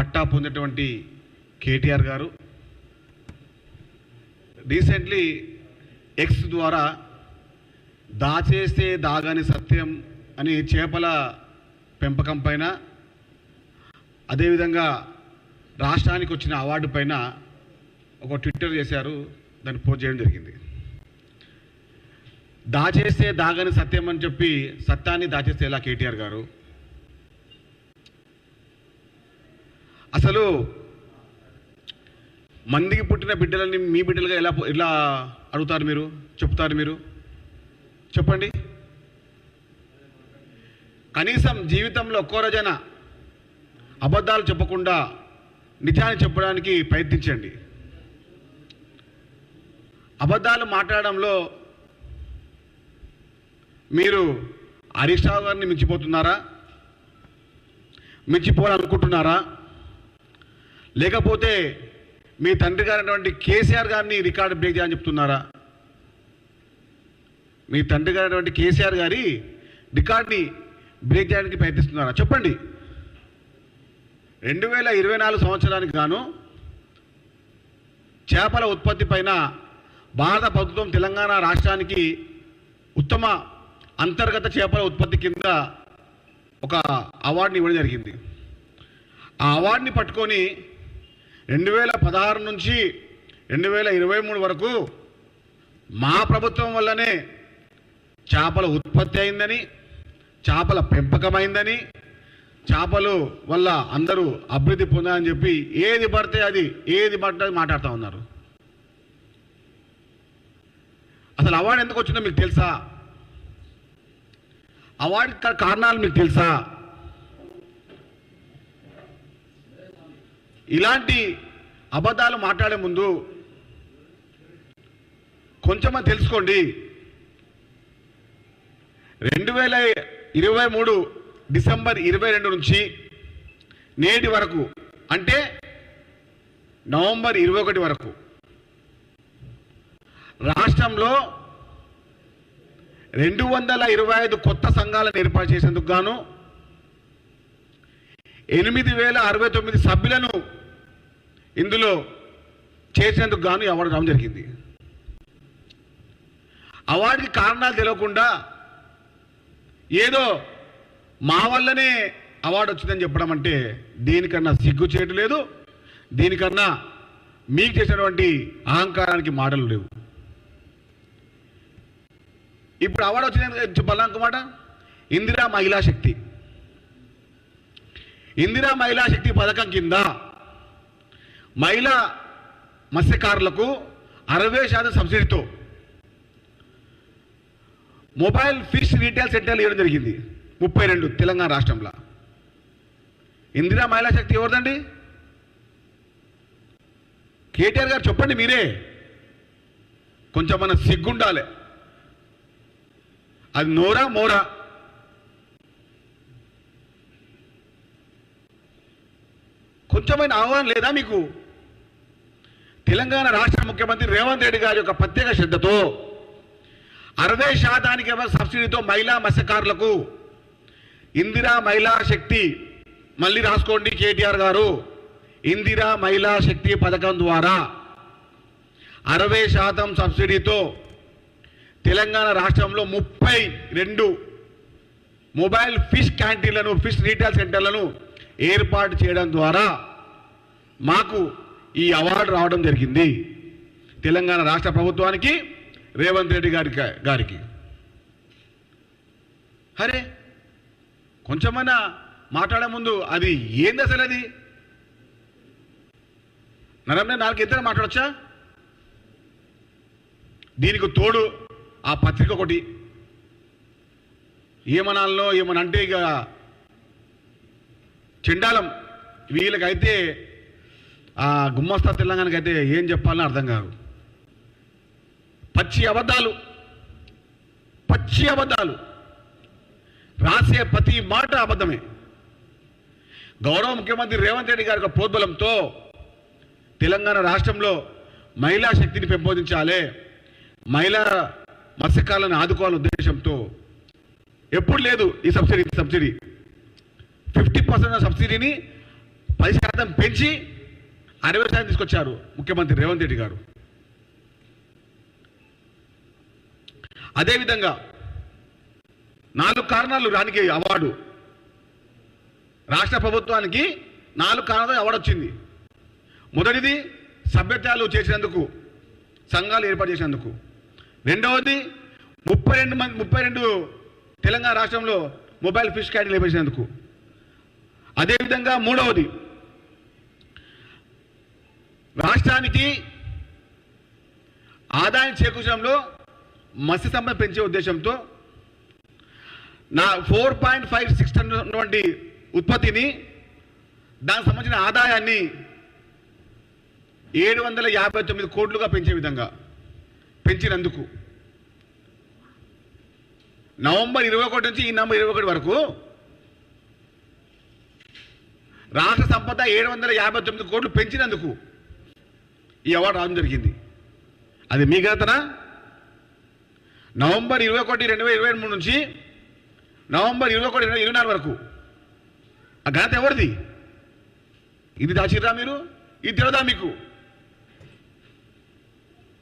పట్టా పొందినటువంటి కేటీఆర్ గారు. Recently X ద్వారా దాచేస్తే దాగాని సత్యం అని చేపల పెంపకం పైన అదేవిధంగా రాష్ట్రానికి వచ్చిన అవార్డు పైన ఒక ట్విట్టర్ చేశారు దాన్ని పోస్ట్ చేయడం జరిగింది. దాచేస్తే దాగని సత్యం అని చెప్పి సత్యాన్ని దాచేస్తే ఎలా కేటీఆర్ గారు? అసలు మందికి పుట్టిన బిడ్డలని మీ బిడ్డలుగా ఎలా ఎలా అడుగుతారు మీరు? చెప్తారు మీరు? చెప్పండి. కనీసం జీవితంలో ఒక్కో రోజైనా అబద్ధాలు చెప్పకుండా నిజాన్ని చెప్పడానికి ప్రయత్నించండి. అబద్ధాలు మాట్లాడడంలో మీరు హరీష్ రావు గారిని మించిపోతున్నారా? మించిపోవాలనుకుంటున్నారా? లేకపోతే మీ తండ్రి గారైనటువంటి కేసీఆర్ గారిని రికార్డు బ్రేక్ చేయని చెప్తున్నారా? మీ తండ్రి గారైనటువంటి కేసీఆర్ గారి రికార్డ్ని బ్రేక్ చేయడానికి ప్రయత్నిస్తున్నారా? చెప్పండి. రెండు వేల ఇరవై నాలుగు సంవత్సరానికి గాను చేపల ఉత్పత్తి పైన భారత ప్రభుత్వం తెలంగాణ రాష్ట్రానికి ఉత్తమ అంతర్గత చేపల ఉత్పత్తి కింద ఒక అవార్డుని ఇవ్వడం జరిగింది. ఆ అవార్డుని పట్టుకొని రెండు వేల పదహారు నుంచి రెండు వేల ఇరవై మూడు వరకు మా ప్రభుత్వం వల్లనే చేపల ఉత్పత్తి అయిందని చేపల పెంపకమైందని చేపలు వల్ల అందరూ అభివృద్ధి పొందాలని చెప్పి ఏది పడితే అది ఏది పడితే అది మాట్లాడుతూ ఉన్నారు. అసలు అవార్డు ఎందుకు వచ్చిందో మీకు తెలుసా? అవార్డు కారణాలు మీకు తెలుసా? ఇలాంటి అబద్ధాలు మాట్లాడే ముందు కొంచెం తెలుసుకోండి. రెండు వేల ఇరవై మూడు డిసెంబర్ ఇరవై రెండు నుంచి నేటి వరకు అంటే నవంబర్ ఇరవై ఒకటి వరకు రాష్ట్రంలో రెండు వందల ఇరవై ఐదు కొత్త సంఘాలను ఏర్పాటు చేసేందుకు గాను ఎనిమిది వేల అరవై తొమ్మిది సభ్యులను ఇందులో చేసేందుకు గాను అవార్డు రావడం జరిగింది. అవార్డుకి కారణాలు తెలియకుండా ఏదో మా వల్లనే అవార్డు వచ్చిందని చెప్పడం అంటే దీనికన్నా సిగ్గు చేయడం లేదు దీనికన్నా మీకు చేసినటువంటి అహంకారానికి మాటలు లేవు. ఇప్పుడు అవార్డు వచ్చిందని చెప్పాలా మాట ఇందిరా మహిళా శక్తి. ఇందిరా మహిళా శక్తి పథకం కింద మహిళా మత్స్యకారులకు అరవై శాతం సబ్సిడీతో మొబైల్ ఫిష్ రీటైల్ సెంటర్లు ఇవ్వడం జరిగింది. ముప్పై రెండు తెలంగాణ రాష్ట్రంలో. ఇందిరా మహిళా శక్తి ఎవరిదండి? కేటీఆర్ గారు చెప్పండి మీరే. కొంచెం మన సిగ్గుండాలి. అది నోరా మోరా? కొంచెమైన ఆహ్వానం లేదా మీకు? తెలంగాణ రాష్ట్ర ముఖ్యమంత్రి రేవంత్ రెడ్డి గారి యొక్క ప్రత్యేక శ్రద్ధతో అరవై శాతానికి సబ్సిడీతో మహిళా మత్స్యకారులకు ఇందిరా మహిళా శక్తి మళ్ళీ రాసుకోండి కేటీఆర్ గారు ఇందిరా మహిళా శక్తి పథకం ద్వారా అరవై శాతం సబ్సిడీతో తెలంగాణ రాష్ట్రంలో ముప్పై రెండు మొబైల్ ఫిష్ క్యాంటీన్లను ఫిష్ రీటైల్ సెంటర్లను ఏర్పాటు చేయడం ద్వారా మాకు ఈ అవార్డు రావడం జరిగింది. తెలంగాణ రాష్ట్ర ప్రభుత్వానికి రేవంత్ రెడ్డి గారి గారికి. అరే కొంచెమైనా మాట్లాడే ముందు అది ఏంది అసలు అది? నరమ్నే నాలుగు ఇద్దరు మాట్లాడొచ్చా? దీనికి తోడు ఆ పత్రిక ఒకటి. ఏమనాలనో ఏమనంటే ఇక చెండాలం. వీళ్ళకైతే ఆ గుమ్మస్తా తెలంగాణకైతే ఏం చెప్పాలని అర్థం కాదు. పచ్చి అబద్ధాలు. పచ్చి అబద్ధాలు. రాసే ప్రతి మాట అబద్ధమే. గౌరవ ముఖ్యమంత్రి రేవంత్ రెడ్డి గారి ప్రోద్బలంతో తెలంగాణ రాష్ట్రంలో మహిళా శక్తిని పెంపొందించాలి మహిళా మత్స్యకాలను ఆదుకోవాలనే ఉద్దేశంతో. ఎప్పుడు లేదు ఈ సబ్సిడీ సబ్సిడీ. ఫిఫ్టీ పర్సెంట్ సబ్సిడీని పది శాతం పెంచి అరవై శాతం తీసుకొచ్చారు ముఖ్యమంత్రి రేవంత్ రెడ్డి గారు. అదేవిధంగా నాలుగు కారణాలు రానికి అవార్డు. రాష్ట్ర ప్రభుత్వానికి నాలుగు కారణాలు అవార్డు వచ్చింది. మొదటిది సభ్యత్వాలు చేసినందుకు సంఘాలు ఏర్పాటు చేసినందుకు. రెండవది ముప్పై రెండు మంది ముప్పై రెండు తెలంగాణ రాష్ట్రంలో మొబైల్ ఫిష్ క్యాటరీ లేపేసినందుకు. అదేవిధంగా మూడవది. రాష్ట్రానికి ఆదాయం చేకూర్చడంలో మత్స్య సంపద పెంచే ఉద్దేశంతో నా four point five six ton ఉన్నటువంటి ఉత్పత్తిని దానికి సంబంధించిన ఆదాయాన్ని ఏడు వందల యాభై తొమ్మిది కోట్లుగా పెంచే విధంగా పెంచినందుకు. నవంబర్ ఇరవై ఒకటి నుంచి ఈ నవంబర్ ఇరవై ఒకటి వరకు రాష్ట్ర సంపద ఏడు వందల యాభై తొమ్మిది కోట్లు పెంచినందుకు ఈ అవార్డు రావడం జరిగింది. అది మీ ఘనతనా? నవంబర్ ఇరవై ఒకటి రెండు వేల ఇరవై మూడు నుంచి నవంబర్ ఇరవై ఒకటి ఇరవై నాలుగు వరకు. ఆ ఘనత ఎవరిది? ఇది దాచిరా మీరు? ఇది తెలియదా మీకు?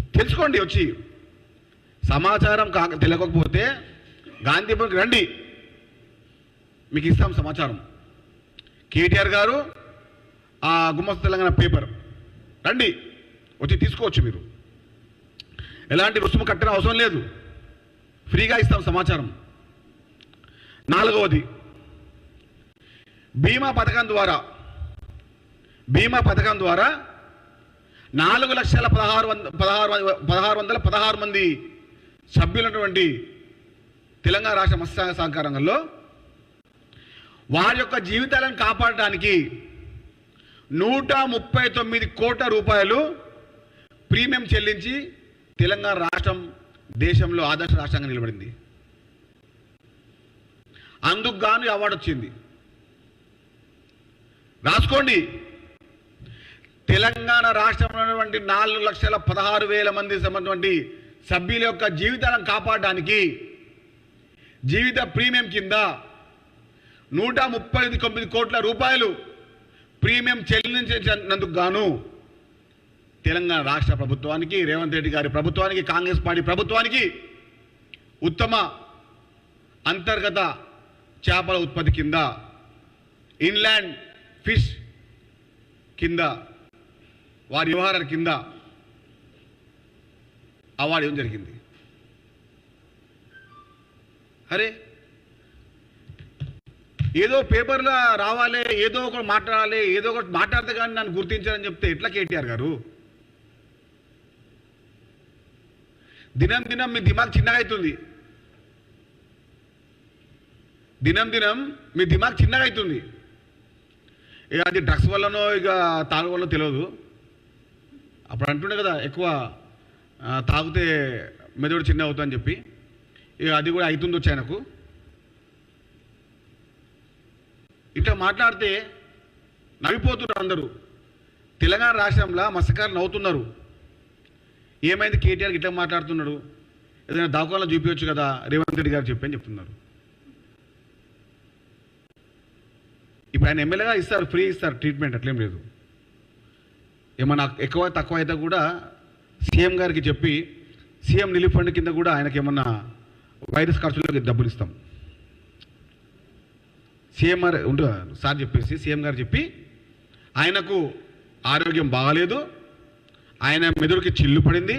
తెలుసుకోండి వచ్చి. సమాచారం కాక తెలియకపోతే గాంధీపురికి రండి. మీకు ఇస్తాం సమాచారం. కేటీఆర్ గారు ఆ గుమ్మస్త తెలంగాణ పేపర్. రండి వచ్చి తీసుకోవచ్చు మీరు. ఎలాంటి రుసుము కట్టిన అవసరం లేదు. ఫ్రీగా ఇస్తాం సమాచారం. నాలుగవది బీమా పథకం ద్వారా బీమా పథకం ద్వారా నాలుగు లక్షల పదహారు వంద పదహారు పదహారు వందల పదహారు మంది సభ్యులైనటువంటి తెలంగాణ రాష్ట్ర మత్స్యాంగ సహకారంలో వారి యొక్క జీవితాలను కాపాడటానికి నూట ముప్పై తొమ్మిది కోట్ల రూపాయలు ప్రీమియం చెల్లించి తెలంగాణ రాష్ట్రం దేశంలో ఆదర్శ రాష్ట్రంగా నిలబడింది. అందుకు గాను అవార్డు వచ్చింది. రాసుకోండి. తెలంగాణ రాష్ట్రంలో ఉన్నటువంటి నాలుగు లక్షల పదహారు వేల మంది సంబంధించినటువంటి సభ్యుల యొక్క జీవితాలను కాపాడడానికి జీవిత ప్రీమియం కింద నూట ముప్పై తొమ్మిది కోట్ల రూపాయలు ప్రీమియం చెల్లించినందుకు గాను తెలంగాణ రాష్ట్ర ప్రభుత్వానికి రేవంత్ రెడ్డి గారి ప్రభుత్వానికి కాంగ్రెస్ పార్టీ ప్రభుత్వానికి ఉత్తమ అంతర్గత చేపల ఉత్పత్తి కింద ఇన్లాండ్ ఫిష్ కింద వారి వ్యవహారాల కింద అవార్డు ఇవ్వడం జరిగింది. అరే ఏదో పేపర్లో రావాలి ఏదో ఒకటి మాట్లాడాలి ఏదో ఒకటి మాట్లాడితే కానీ నన్ను గుర్తించాలని చెప్తే ఎట్లా కేటీఆర్ గారు? దినం దినం మీ దిమాగ్ చిన్నగా అవుతుంది. దినం దినం మీ దిమాగ్ చిన్నగా అవుతుంది. ఇక అది డ్రగ్స్ వల్లనో ఇక తాగు వల్ల తెలియదు. అప్పుడు అంటుండే కదా ఎక్కువ తాగితే మెదడు చిన్న అవుతుందని చెప్పి. ఇక అది కూడా అవుతుంది వచ్చాయనకు ఆయనకు ఇట్లా మాట్లాడితే నవ్విపోతున్నారు అందరూ. తెలంగాణ రాష్ట్రంలో మత్స్యకారులు నవ్వుతున్నారు. ఏమైంది కేటీఆర్ ఇట్లా మాట్లాడుతున్నాడు? ఏదైనా దాఖలా చూపించవచ్చు కదా? రేవంత్ రెడ్డి గారు చెప్పి అని చెప్తున్నారు. ఇప్పుడు ఆయన ఎమ్మెల్యేగా ఇస్తారు ఫ్రీ ఇస్తారు ట్రీట్మెంట్ అట్లేం లేదు. ఏమన్నా ఎక్కువ తక్కువ అయితే కూడా సీఎం గారికి చెప్పి సీఎం రిలీఫ్ ఫండ్ కింద కూడా ఆయనకి ఏమన్నా వైరస్ ఖర్చులకి డబ్బులు ఇస్తాం. సీఎంఆర్ గారు సార్ చెప్పేసి సీఎం గారు చెప్పి ఆయనకు ఆరోగ్యం బాగాలేదు ఆయన మెదడుకి చిల్లు పడింది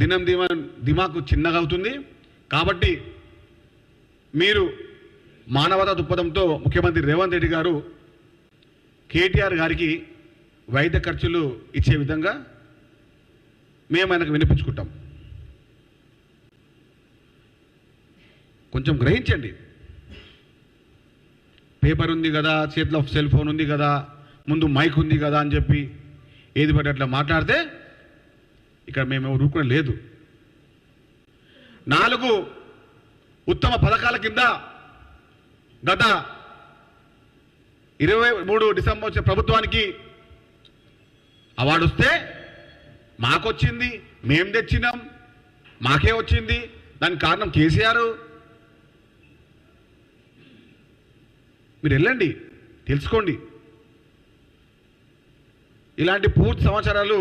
దినం దిమ దిమాకు చిన్నగా అవుతుంది. కాబట్టి మీరు మానవతా దృక్పథంతో ముఖ్యమంత్రి రేవంత్ రెడ్డి గారు కేటీఆర్ గారికి వైద్య ఖర్చులు ఇచ్చే విధంగా మేము ఆయనకు వినిపించుకుంటాం. కొంచెం గ్రహించండి. పేపర్ ఉంది కదా చేతిలో సెల్ ఫోన్ ఉంది కదా ముందు మైక్ ఉంది కదా అని చెప్పి ఏది పడి అట్లా మాట్లాడితే ఇక్కడ మేము ఊరుకునే లేదు. నాలుగు ఉత్తమ పథకాల కింద గత ఇరవై మూడు డిసెంబర్ వచ్చే ప్రభుత్వానికి అవార్డు వస్తే మాకొచ్చింది మేము తెచ్చినాం మాకే వచ్చింది. దానికి కారణం కేసీఆర్. మీరు వెళ్ళండి తెలుసుకోండి. ఇలాంటి పూర్తి సమాచారాలు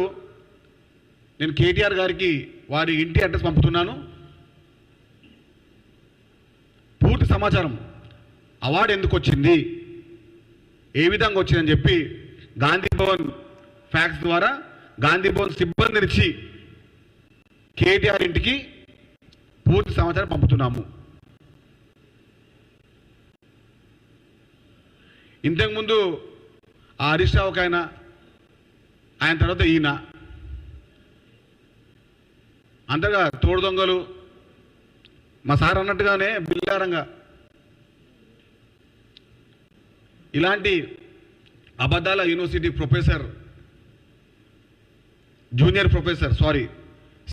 నేను కేటీఆర్ గారికి వారి ఇంటి అడ్రస్ పంపుతున్నాను. పూర్తి సమాచారం అవార్డు ఎందుకు వచ్చింది ఏ విధంగా వచ్చిందని చెప్పి గాంధీ భవన్ ఫ్యాక్స్ ద్వారా గాంధీ భవన్ సిబ్బంది ఇచ్చి కేటీఆర్ ఇంటికి పూర్తి సమాచారం పంపుతున్నాము. ఇంతకుముందు ఆ హరీష్ రావు ఒక ఆయన ఆయన తర్వాత ఈయన. అంతగా తోడు దొంగలు మా సార్ అన్నట్టుగానే బిల్లారంగా. ఇలాంటి అబద్ధాల university professor junior professor sorry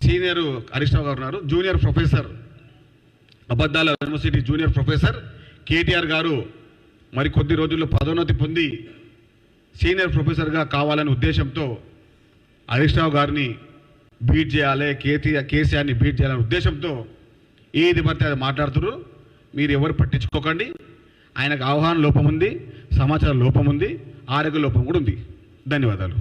senior Harish Rao గారు ఉన్నారు. జూనియర్ ప్రొఫెసర్ అబద్ధాల యూనివర్సిటీ జూనియర్ ప్రొఫెసర్ కేటీఆర్ గారు మరి కొద్ది రోజుల్లో పదోన్నతి పొంది సీనియర్ ప్రొఫెసర్గా కావాలనే ఉద్దేశంతో హరీష్ రావు గారిని బీట్ చేయాలి కేటీఆర్ కేసీఆర్ని బీట్ చేయాలనే ఉద్దేశంతో ఏది పడితే అది మాట్లాడుతున్నారు. మీరు ఎవరు పట్టించుకోకండి. ఆయనకు ఆహ్వాన లోపం ఉంది సమాచార లోపం ఉంది ఆరోగ్య లోపం కూడా ఉంది. ధన్యవాదాలు.